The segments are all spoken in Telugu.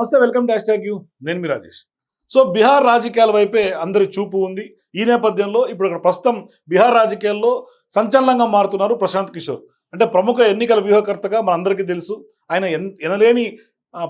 నమస్తే వెల్కమ్ డాష్ ట్యాగ్ యూ. నేను మీ రాజేష్. సో బీహార్ రాజకీయాల వైపే అందరి చూపు ఉంది. ఈ నేపథ్యంలో ఇప్పుడు ఇక్కడ ప్రస్తుతం బీహార్ రాజకీయాల్లో సంచలనంగా మారుతున్నారు ప్రశాంత్ కిషోర్. అంటే ప్రముఖ ఎన్నికల వ్యూహకర్తగా మనందరికీ తెలుసు. ఆయన ఎన్ ఎనలేని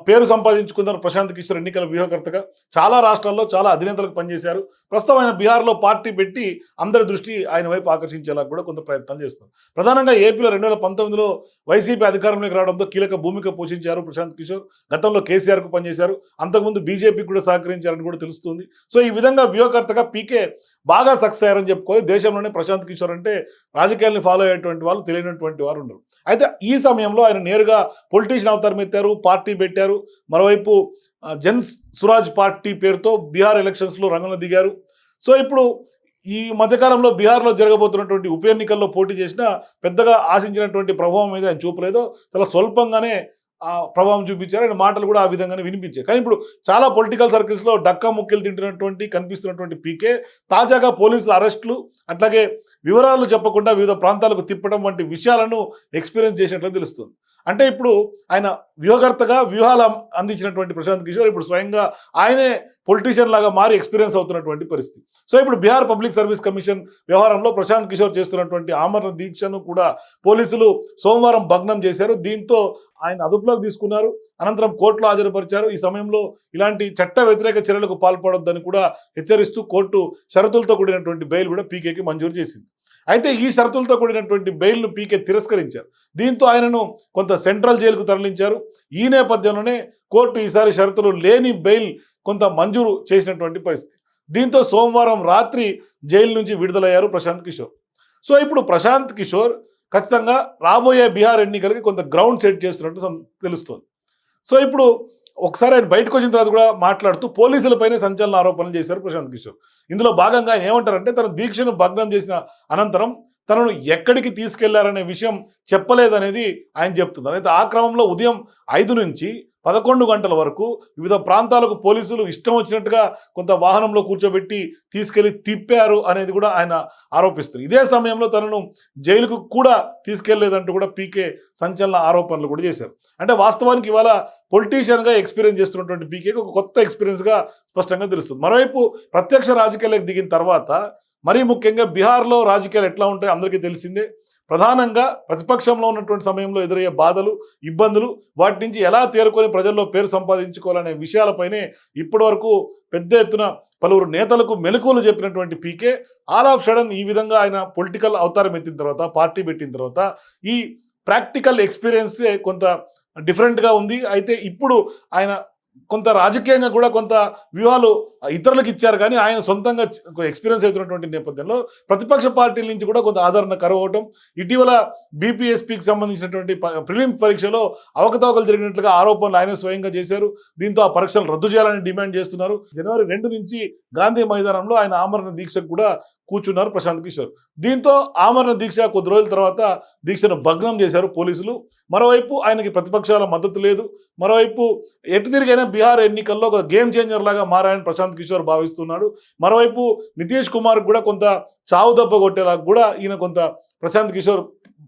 పేరు సంపాదించుకున్నారు ప్రశాంత్ కిషోర్ ఎన్నికల వ్యూహకర్తగా చాలా రాష్ట్రాల్లో చాలా అధినేతలకు పనిచేశారు. ప్రస్తుతం ఆయన బీహార్లో పార్టీ పెట్టి అందరి దృష్టి ఆయన వైపు ఆకర్షించేలా కూడా కొంత ప్రయత్నాలు చేస్తున్నారు. ప్రధానంగా ఏపీలో రెండు వేల పంతొమ్మిదిలో వైసీపీ అధికారంలోకి రావడంతో కీలక భూమిక పోషించారు ప్రశాంత్ కిషోర్. గతంలో కేసీఆర్కు పనిచేశారు. అంతకుముందు బీజేపీకి కూడా సహకరించారని కూడా తెలుస్తుంది. సో ఈ విధంగా వ్యూహకర్తగా పీకే బాగా సక్సెస్ అయ్యారని చెప్పుకోవాలి దేశంలోనే ప్రశాంత్ కిషోర్ అంటే రాజకీయాల్ని ఫాలో అయ్యేటువంటి వాళ్ళు తెలియనటువంటి వారు ఉండరు అయితే ఈ సమయంలో ఆయన నేరుగా పొలిటీషియన్ అవతారం ఎత్తారు పార్టీ పెట్టారు. మరోవైపు ఆ, జన్ సురాజ్ పార్టీ పేరుతో బీహార్ ఎలక్షన్స్లో రంగంలో దిగారు. సో ఇప్పుడు ఈ మధ్యకాలంలో బీహార్లో జరగబోతున్నటువంటి ఉప ఎన్నికల్లో పోటీ చేసిన పెద్దగా ఆశించినటువంటి ప్రభావం మీద ఆయన చూపలేదు. చాలా స్వల్పంగానే ఆ ప్రభావం చూపించారు. ఆయన మాటలు కూడా ఆ విధంగానే వినిపించాయి. కానీ ఇప్పుడు చాలా పొలిటికల్ సర్కిల్స్లో డక్కా ముక్కలు తింటున్నటువంటి కనిపిస్తున్నటువంటి పీకే తాజాగా పోలీసుల అరెస్టులు అట్లాగే వివరాలు చెప్పకుండా వివిధ ప్రాంతాలకు తిప్పడం వంటి విషయాలను ఎక్స్పీరియన్స్ చేసినట్లు తెలుస్తుంది. అంటే ఇప్పుడు ఆయన వ్యూహకర్తగా వ్యూహాలు అందించినటువంటి ప్రశాంత్ కిషోర్ ఇప్పుడు స్వయంగా ఆయనే పొలిటీషియన్ లాగా మారి ఎక్స్పీరియన్స్ అవుతున్నటువంటి పరిస్థితి. సో ఇప్పుడు బీహార్ పబ్లిక్ సర్వీస్ కమిషన్ వ్యవహారంలో ప్రశాంత్ కిషోర్ చేస్తున్నటువంటి ఆమరణ దీక్షను కూడా పోలీసులు సోమవారం భగ్నం చేశారు. దీంతో ఆయన అదుపులోకి తీసుకున్నారు. అనంతరం కోర్టులో హాజరుపరిచారు. ఈ సమయంలో ఇలాంటి చట్ట వ్యతిరేక చర్యలకు పాల్పడొద్దని కూడా హెచ్చరిస్తూ కోర్టు షరతులతో కూడినటువంటి బెయిల్ కూడా పీకేకి మంజూరు చేసింది. అయితే ఈ షరతులతో కూడినటువంటి బెయిల్ను పీకే తిరస్కరించారు. దీంతో ఆయనను కొంత సెంట్రల్ జైలుకు తరలించారు. ఈ నేపథ్యంలోనే కోర్టు ఈసారి షరతులు లేని బెయిల్ కొంత మంజూరు చేసినటువంటి పరిస్థితి. దీంతో సోమవారం రాత్రి జైలు నుంచి విడుదలయ్యారు ప్రశాంత్ కిషోర్. సో ఇప్పుడు ప్రశాంత్ కిషోర్ ఖచ్చితంగా రాబోయే బీహార్ ఎన్నికలకి కొంత గ్రౌండ్ సెట్ చేస్తున్నట్టు తెలుస్తుంది. సో ఇప్పుడు ఒకసారి ఆయన బయటకు వచ్చిన తర్వాత కూడా మాట్లాడుతూ పోలీసులపైనే సంచలన ఆరోపణలు చేశారు ప్రశాంత్ కిషోర్. ఇందులో భాగంగా ఆయన ఏమంటారంటే తన దీక్షను భగ్నం చేసిన అనంతరం తనను ఎక్కడికి తీసుకెళ్ళారనే విషయం చెప్పలేదనేది ఆయన చెప్తున్నారు. అయితే ఆ క్రమంలో ఉదయం ఐదు నుంచి పదకొండు గంటల వరకు వివిధ ప్రాంతాలకు పోలీసులు ఇష్టం వచ్చినట్టుగా కొంత వాహనంలో కూర్చోబెట్టి తీసుకెళ్ళి తిప్పారు అనేది కూడా ఆయన ఆరోపిస్తారు ఇదే సమయంలో తనను జైలుకు కూడా తీసుకెళ్ళేదంటూ కూడా పీకే సంచలన ఆరోపణలు కూడా చేశారు. అంటే వాస్తవానికి ఇవాళ పొలిటీషియన్గా ఎక్స్పీరియన్స్ చేస్తున్నటువంటి పీకేకి ఒక కొత్త ఎక్స్పీరియన్స్గా స్పష్టంగా తెలుస్తుంది. మరోవైపు ప్రత్యక్ష రాజకీయాలకు దిగిన తర్వాత మరీ ముఖ్యంగా బీహార్లో రాజకీయాలు ఎట్లా ఉంటాయో అందరికీ తెలిసిందే. ప్రధానంగా ప్రతిపక్షంలో ఉన్నటువంటి సమయంలో ఎదురయ్యే బాధలు ఇబ్బందులు వాటి నుంచి ఎలా తేరుకొని ప్రజల్లో పేరు సంపాదించుకోవాలనే విషయాలపైనే ఇప్పటివరకు పెద్ద ఎత్తున పలువురు నేతలకు మెలకువలు చెప్పినటువంటి పీకే ఆల్ ఆఫ్ సడన్ ఈ విధంగా ఆయన పొలిటికల్ అవతారం ఎత్తిన తర్వాత పార్టీ పెట్టిన తర్వాత ఈ ప్రాక్టికల్ ఎక్స్పీరియన్సే కొంత డిఫరెంట్గా ఉంది. అయితే ఇప్పుడు ఆయన కొంత రాజకీయంగా కూడా కొంత వ్యూహాలు ఇతరులకు ఇచ్చారు కానీ ఆయన సొంతంగా ఎక్స్పీరియన్స్ అవుతున్నటువంటి నేపథ్యంలో ప్రతిపక్ష పార్టీల నుంచి కూడా కొంత ఆదరణ కరవటం ఇటీవల బీపీఎస్పీకి సంబంధించినటువంటి ప్రిలిమ్స్ పరీక్షలో అవకతవకలు జరిగినట్లుగా ఆరోపణలు ఆయన స్వయంగా చేశారు. దీంతో ఆ పరీక్షలు రద్దు చేయాలని డిమాండ్ చేస్తున్నారు. జనవరి రెండు నుంచి గాంధీ మైదానంలో ఆయన ఆమరణ దీక్షకు కూడా కూర్చున్నారు ప్రశాంత్ కిషోర్. దీంతో ఆమరణ దీక్ష కొద్ది రోజుల తర్వాత దీక్షను భగ్నం చేశారు పోలీసులు. మరోవైపు ఆయనకి ప్రతిపక్షాల మద్దతు లేదు. మరోవైపు ఎటు తిరిగైనా బీహార్ ఎన్నికల్లో ఒక గేమ్ చేంజర్ లాగా మారాయని ప్రశాంత్ కిషోర్ భావిస్తున్నాడు. మరోవైపు నితీష్ కుమార్ కూడా కొంత చావు దెబ్బ కొట్టేలా కూడా ఈయన కొంత ప్రశాంత్ కిషోర్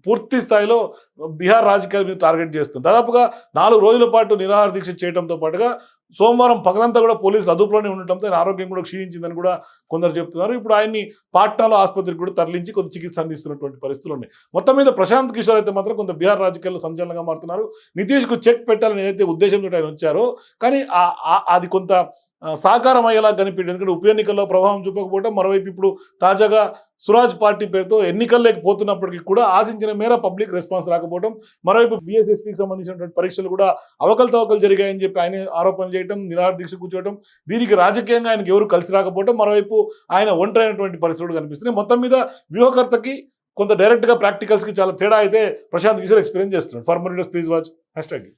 పూర్తి స్థాయిలో బీహార్ రాజకీయాల మీద టార్గెట్ చేస్తుంది. దాదాపుగా నాలుగు రోజుల పాటు నిరాహార దీక్ష చేయడంతో పాటుగా సోమవారం పగలంతా కూడా పోలీసులు అదుపులోనే ఉండటంతో ఆయన ఆరోగ్యం కూడా క్షీణించిందని కూడా కొందరు చెప్తున్నారు. ఇప్పుడు ఆయన్ని పాట్నాలో ఆసుపత్రికి కూడా తరలించి కొంత చికిత్స అందిస్తున్నటువంటి పరిస్థితులు ఉన్నాయి. మొత్తం మీద ప్రశాంత్ కిషోర్ అయితే మాత్రం కొంత బీహార్ రాజకీయాల్లో సంచలనంగా మారుతున్నారు. నితీష్కు చెక్ పెట్టాలని ఏదైతే ఉద్దేశంతో ఆయన వచ్చారో కానీ ఆ- అది కొంత సాకారం అయ్యేలా కనిపించింది. ఎందుకంటే ఉప ఎన్నికల్లో ప్రభావం చూపకపోవడం మరోవైపు ఇప్పుడు తాజాగా సురాజ్ పార్టీ పేరుతో ఎన్నికల్లోకి పోతున్నప్పటికీ కూడా ఆశించిన మేర పబ్లిక్ రెస్పాన్స్ రాకపోవడం మరోవైపు బీఎస్ఎస్పీకి సంబంధించినటువంటి పరీక్షలు కూడా అవకలతవకలు జరిగాయని చెప్పి ఆయన ఆరోపణలు చేయడం నిరాహార దీక్ష కూర్చోవడం దీనికి రాజకీయంగా ఆయనకు ఎవరు కలిసి రాకపోవడం మరోవైపు ఆయన ఒంటరైనటువంటి పరిస్థితులు కనిపిస్తున్నాయి. మొత్తం మీద వ్యూహకర్తకి కొంత డైరెక్ట్గా ప్రాక్టికల్స్కి చాలా తేడా అయితే ప్రశాంత్ కిషోర్ ఎక్స్పీరియన్స్ చేస్తున్నాడు. For please watch. Hash tag.